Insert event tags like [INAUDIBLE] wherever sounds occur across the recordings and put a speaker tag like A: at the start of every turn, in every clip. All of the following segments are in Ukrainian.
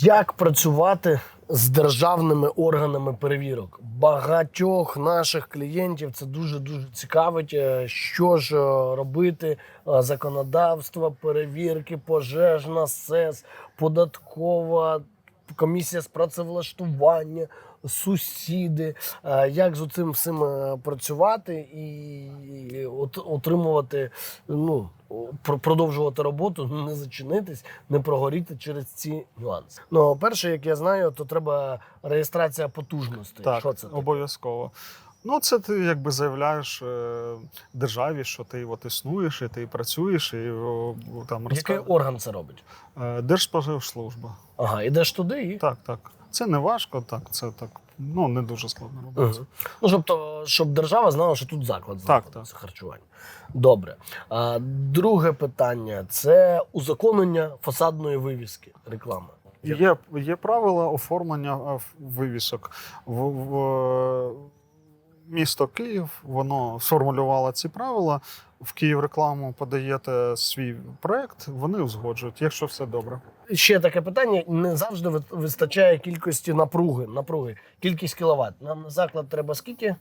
A: Як працювати з державними органами перевірок? Багатьох наших клієнтів це дуже дуже цікавить. е, Що ж е, робити? Е, Законодавство, перевірки, пожежна, СЕС, податкова, комісія з працевлаштування, сусіди. Як з цим всім працювати і отримувати, ну продовжувати роботу, [LAUGHS] не зачинитись, не прогоріти через ці нюанси. Ну, перше, як я знаю, то треба реєстрація потужностей.
B: Так,
A: Що це
B: обов'язково. Ну, це ти якби заявляєш е, державі, що ти от існуєш, і ти працюєш, і о, там
A: Який орган це робить?
B: Е, Держспоживслужба.
A: Ага, ідеш туди і.
B: Так, так. Це не важко, так, це так, ну не дуже складно робити.
A: Угу. Ну, тобто, щоб держава знала, що тут заклад
B: Так,
A: за харчування. Добре. А, друге питання це узаконення фасадної вивіски реклами.
B: Є, є правила оформлення вивісок. В, в, місто Київ воно сформулювало ці правила. В Київ рекламу подаєте свій проект, вони узгоджують, якщо все добре.
A: Ще таке питання: не завжди вистачає кількості напруги. напруги. Кількість кіловат. Нам на заклад треба скільки?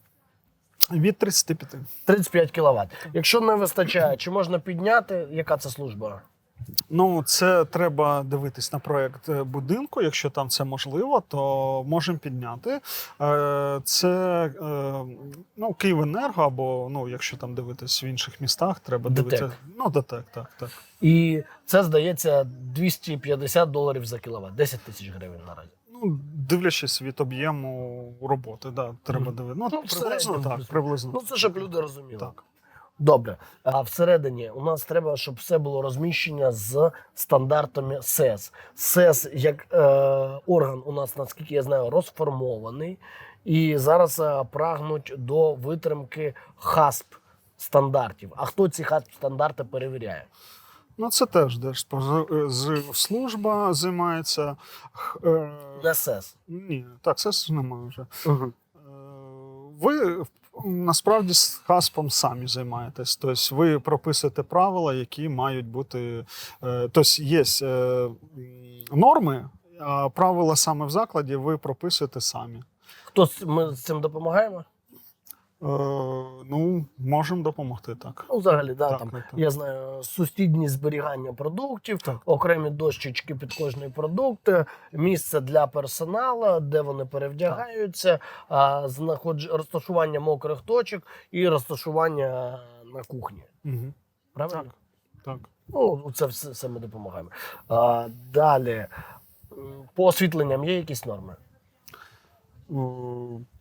B: Від 35.
A: 35 кВт. Якщо не вистачає, чи можна підняти? Яка це служба?
B: Ну, це треба дивитись на проект е, будинку. Якщо там це можливо, то можемо підняти. Е, Це е, ну, Київенерго, або ну, якщо там дивитись в інших містах, треба дивитися. Ну, ДТЕК, так, так.
A: І це здається 250 доларів за кіловат, 10 тисяч гривень наразі.
B: Ну, дивлячись від об'єму роботи, да, треба дивитися. Ну,
A: Ну,
B: приблизно
A: середньому
B: так, приблизно.
A: Ну це щоб люди розуміли.
B: так.
A: Добре. А всередині у нас треба, щоб все було розміщення з стандартами СЕС. СЕС як е, орган у нас, наскільки я знаю, розформований. І зараз е, прагнуть до витримки ХАСП стандартів. А хто ці ХАСП стандарти перевіряє?
B: Ну, це теж Держслужба займається. Е,
A: Не СЕС.
B: Ні, так, ж немає вже.
A: Угу.
B: Ви насправді з хаспом самі займаєтесь. Тобто ви прописуєте правила, які мають бути. е, Тобто є е, норми, а правила саме в закладі ви прописуєте самі.
A: Хто з- ми з цим допомагаємо?
B: Е, Ну, можемо допомогти так.
A: Ну, взагалі, да,
B: Так,
A: там
B: так, так.
A: я знаю сусідні зберігання продуктів,
B: Так.
A: окремі дощечки під кожний продукт, місце для персоналу, де вони перевдягаються, а, знаходж... розташування мокрих точок і розташування на кухні.
B: Угу.
A: Правильно?
B: Так, так.
A: Ну, це все, все ми допомагаємо. А, далі. По освітленням є якісь норми?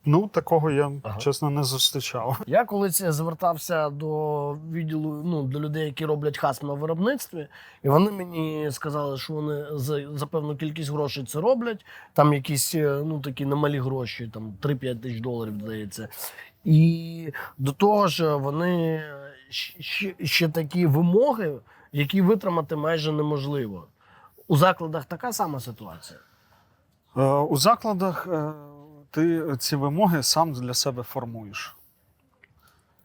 B: Ну, такого я,
A: Ага.
B: чесно, не зустрічав.
A: Я колись звертався до відділу ну, до людей, які роблять хасп на виробництві, і вони мені сказали, що вони за, за певну кількість грошей це роблять. Там якісь е, ну, такі немалі гроші, там 3-5 тисяч доларів, здається. І до того ж, вони ще, ще такі вимоги, які витримати майже неможливо. У закладах така сама ситуація.
B: Е, У закладах е, ти ці вимоги сам для себе формуєш.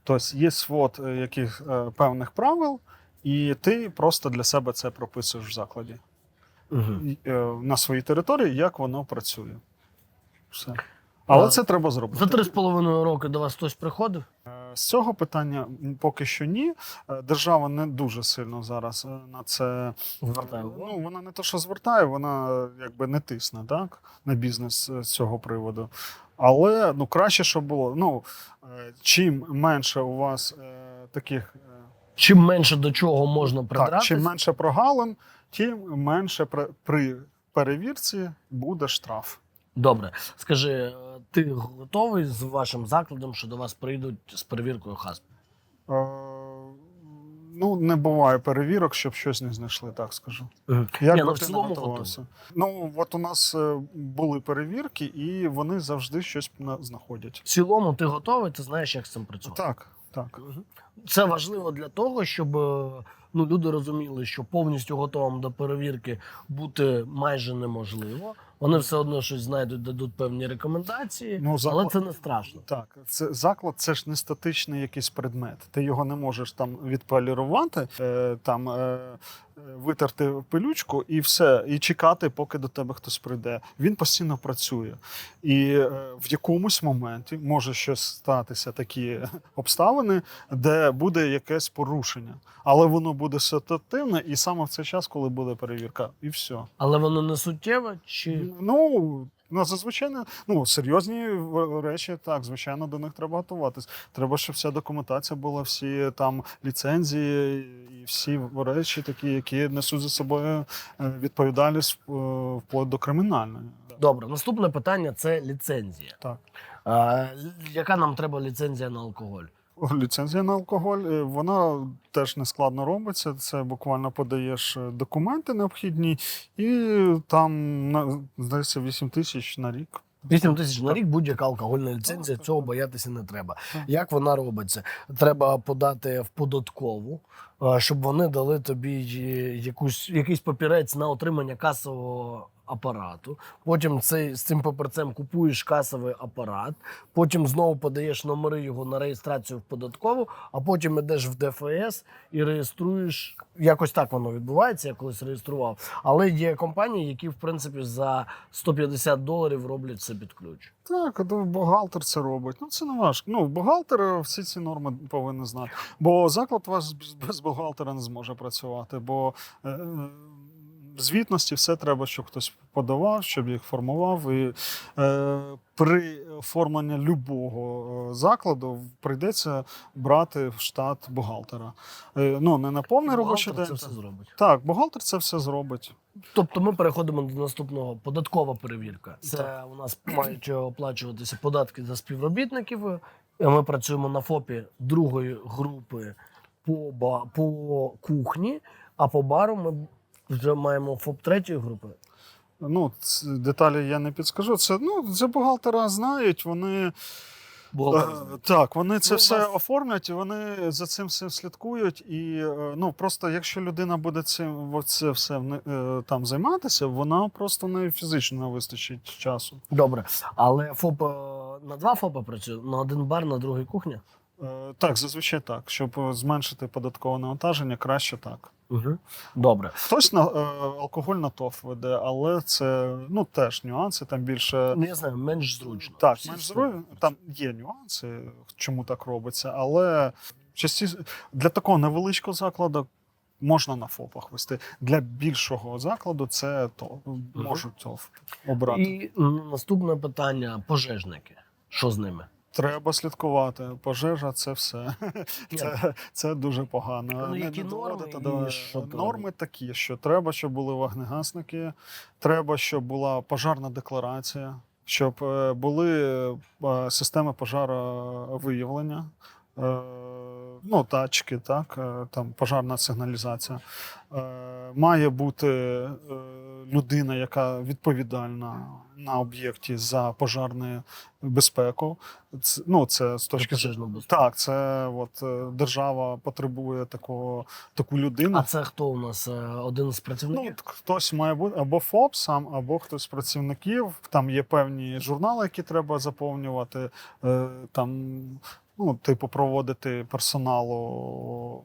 B: Тобто є свод е, яких е, певних правил, і ти просто для себе це прописуєш в закладі
A: Угу.
B: Е, на своїй території, як воно працює. Все. Але
A: А,
B: це треба зробити.
A: За три з половиною роки до вас хтось приходив?
B: Е, З цього питання поки що ні. Е, Держава не дуже сильно зараз е, на це
A: Звертаю увагу.
B: Ну, вона не то, що звертає, вона е, якби не тисне так, на бізнес е, з цього приводу. Але ну, краще, щоб було. Ну, е, чим менше у вас е, таких. е,
A: Чим менше до чого можна
B: Так, чим менше прогалин, тим менше при, перевірці буде штраф.
A: Добре, скажи, е, ти готовий з вашим закладом, що до вас прийдуть з перевіркою ХАСП?
B: Е, ну, не буває перевірок, щоб щось не знайшли, так скажу. Як
A: Ні, ну, в цілому
B: готувався? Ну, от у нас е, були перевірки, і вони завжди щось на- знаходять.
A: В цілому ти готовий, ти знаєш, як з цим працювати.
B: Так, так.
A: Це важливо для того, щоб е, ну люди розуміли, що повністю готовим до перевірки бути майже неможливо. Вони все одно щось знайдуть, дадуть певні рекомендації,
B: Ну, за-
A: але це не страшно.
B: Так, це заклад це ж не статичний якийсь предмет. Ти його не можеш там відполірувати, е, там е, витерти пилючку і все, і чекати, поки до тебе хтось прийде. Він постійно працює. І е, в якомусь моменті може щось статися такі обставини, де буде якесь порушення. Але воно буде ситуативне, і саме в цей час, коли буде перевірка, і все.
A: Але воно не суттєве чи
B: Ну, ну зазвичай ну, серйозні речі, так, звичайно, до них треба готуватись. Треба, щоб вся документація була, всі там ліцензії і всі речі, такі, які несуть за собою е, відповідальність е, вплоть до кримінальної.
A: добре. Наступне питання це ліцензія.
B: Так.
A: А, яка нам треба ліцензія на алкоголь?
B: Ліцензія на алкоголь, е, вона теж не складно робиться. Це буквально подаєш е, документи необхідні, і там здається 8 тисяч на рік.
A: 8 тисяч на рік будь-яка алкогольна ліцензія, цього боятися не треба. Як вона робиться? Треба подати в податкову, щоб вони дали тобі е, якусь, якийсь папірець на отримання касового апарату. Потім цей, з цим папірцем купуєш касовий апарат, потім знову подаєш номери його на реєстрацію в податкову, а потім йдеш в ДФС і реєструєш. Якось так воно відбувається, я колись реєстрував. Але є компанії, які в принципі за 150 доларів роблять це під ключ.
B: Так, бухгалтер це робить. Ну це не важко. Ну, бухгалтер е, всі ці норми повинен знати. Бо заклад вас без- без бухгалтера не зможе працювати, бо е, е, звітності все треба, щоб хтось подавав, щоб їх формував. І е, при оформленні любого е, закладу прийдеться брати в штат бухгалтера. Е, ну, не на повний робочий
A: Бухгалтер
B: день.
A: це все зробить.
B: Так, бухгалтер це все зробить.
A: Тобто ми переходимо до наступного податкова перевірка. Це у нас мають оплачуватися податки за співробітників. Е, Ми працюємо на ФОПі другої групи по, ба- по кухні, а по бару ми вже маємо ФОП третьої групи.
B: Ну, деталі я не підскажу. Це ну, це бухгалтера знають, вони.
A: Бухгалтер.
B: Е, Так, вони це
A: Ну,
B: все
A: вас-
B: оформлять, і вони за цим всім слідкують. І е, ну просто якщо людина буде цим це все е, там займатися, вона просто не фізично не вистачить часу.
A: Добре. Але ФОП на два ФОПа працює, на один бар, на другий кухня.
B: Е, Так, зазвичай так. Щоб зменшити податкове навантаження, краще так.
A: Угу. Добре.
B: Хтось на е, алкоголь на ТОФ веде, але це ну теж нюанси. Там більше
A: Ну, я знаю, менш зручно.
B: Так,
A: Всі
B: менш здоров'я. Там є нюанси, чому так робиться, але частіше для такого невеличкого закладу можна на ФОПах вести. Для більшого закладу це то можуть то обрати.
A: І наступне питання: пожежники. Що з ними?
B: Треба слідкувати. Пожежа це все. [LAUGHS] Це, це дуже погано.
A: Ну, які
B: не
A: норми
B: до-
A: що
B: норми такі, що треба, щоб були вогнегасники, треба, щоб була пожарна декларація, щоб е, були е, системи пожаровиявлення. Е, Ну, тачки, так, е, там пожарна сигналізація. Е, Має бути людина, яка відповідальна на об'єкті за пожарну безпеку. Це, ну, це з точки зору. Так, це от держава потребує такого, таку людину.
A: А це хто у нас? Один з
B: Ну,
A: працівників?
B: от хтось має бути або ФОП сам, або хтось з працівників. Там є певні журнали, які треба заповнювати. Там, ну, типу, проводити персоналу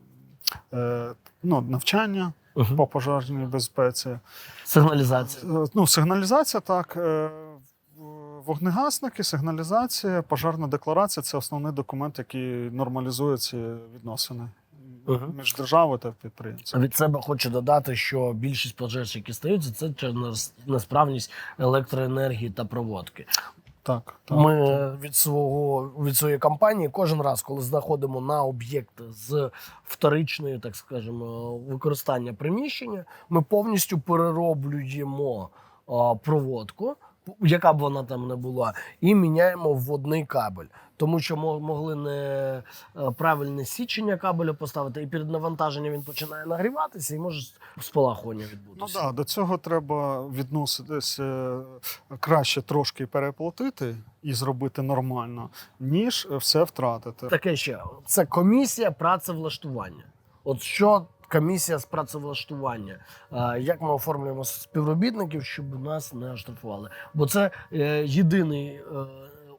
B: е, ну, навчання
A: Мгм.
B: по пожежній безпеці.
A: Сигналізація.
B: Е, Ну, сигналізація, так. е, Вогнегасники, сигналізація, пожежна декларація це основний документ, який нормалізує ці відносини
A: Мгм.
B: між державою та підприємцем.
A: Від себе хочу додати, що більшість пожеж, які стаються, це через несправність електроенергії та проводки.
B: Так, так.
A: Ми від свого від своєї компанії кожен раз, коли знаходимо на об'єкт з вторичної, так скажемо, використання приміщення, ми повністю перероблюємо проводку, яка б вона там не була, і міняємо вводний кабель. Тому що мо- могли не е, правильне січення кабеля поставити, і перед навантаженням він починає нагріватися і може спалахування
B: Ну
A: відбутися.
B: да, до цього треба відноситись е, краще трошки переплатити і зробити нормально, ніж все втратити.
A: Таке ще це комісія працевлаштування. От що комісія з працевлаштування. Е, Як ми оформлюємо співробітників, щоб нас не оштрафували? Бо це єдиний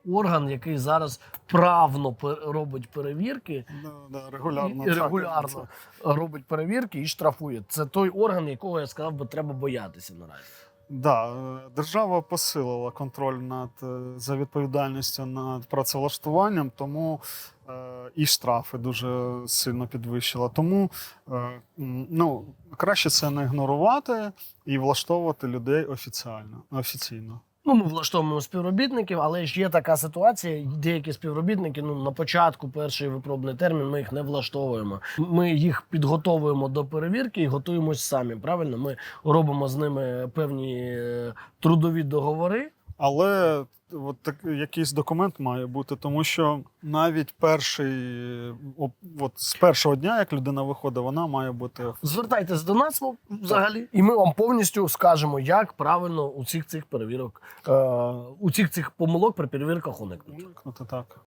A: орган, який зараз правно робить перевірки.
B: Да, да, регулярно.
A: І регулярно робить перевірки і штрафує. Це той орган, якого я сказав би треба боятися наразі.
B: Да, держава посилила контроль над е, за відповідальністю над працевлаштуванням, тому е, і штрафи дуже сильно підвищила. Тому е, ну, краще це не ігнорувати і влаштовувати людей офіціально офіційно.
A: Ну, ми влаштовуємо співробітників, але ж є така ситуація. Деякі співробітники ну на початку перший випробний термін ми їх не влаштовуємо. Ми їх підготовуємо до перевірки і готуємось самі. Правильно, ми робимо з ними певні е, трудові договори.
B: Але от так, якийсь документ має бути, тому що навіть перший, от з першого дня, як людина виходить, вона має бути
A: Звертайтесь до нас ну, взагалі, і ми вам повністю скажемо, як правильно у цих цих перевірок, е, у цих цих помилок при перевірках уникнути.
B: уникнути так.